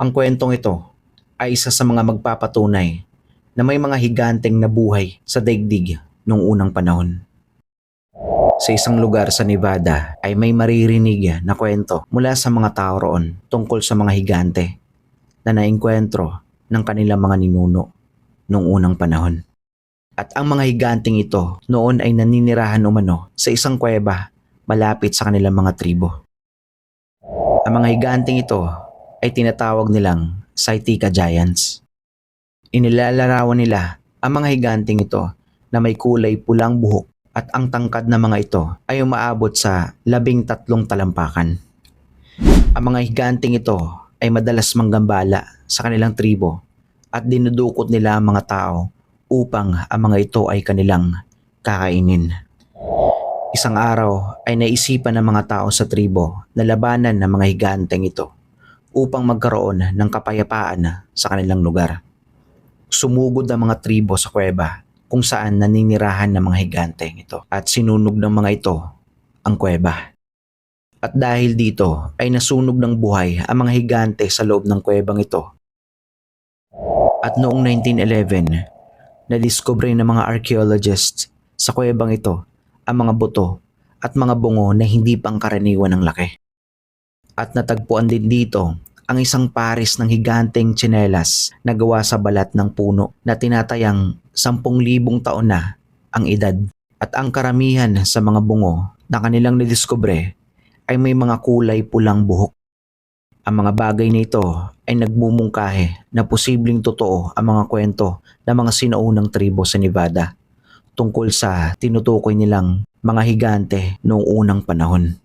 Ang kwentong ito ay isa sa mga magpapatunay na may mga higanteng nabuhay sa daigdig noong unang panahon. Sa isang lugar sa Nevada ay may maririnig na kwento mula sa mga tao roon tungkol sa mga higante na naengkwentro ng kanilang mga ninuno noong unang panahon. At ang mga higanteng ito noon ay naninirahan umano sa isang kuweba malapit sa kanilang mga tribo. Ang mga higanteng ito ay tinatawag nilang Saitika Giants. Inilalarawan nila ang mga higanteng ito na may kulay pulang buhok at ang tangkad na mga ito ay umaabot sa labing tatlong talampakan. Ang mga higanteng ito ay madalas manggambala sa kanilang tribo at dinudukot nila ang mga tao upang ang mga ito ay kanilang kakainin. Isang araw ay naisipan ng mga tao sa tribo na labanan ng mga higanteng ito upang magkaroon ng kapayapaan sa kanilang lugar. Sumugod ang mga tribo sa kuweba kung saan naninirahan ng mga higanteng ito at sinunog ng mga ito ang kuweba. At dahil dito ay nasunog ng buhay ang mga higante sa loob ng kuwebang ito. At noong 1911, nadiskubre ng mga archaeologists sa kuwebang ito ang mga buto at mga bungo na hindi pangkaraniwan ng laki. At natagpuan din dito ang isang pares ng higanteng tsinelas na gawa sa balat ng puno na tinatayang 10,000 taon na ang edad. At ang karamihan sa mga bungo na kanilang nadiskubre ay may mga kulay pulang buhok. Ang mga bagay na ito ay nagmumungkahi na posibleng totoo ang mga kwento ng mga sinaunang tribo sa Nevada tungkol sa tinutukoy nilang mga higante noong unang panahon.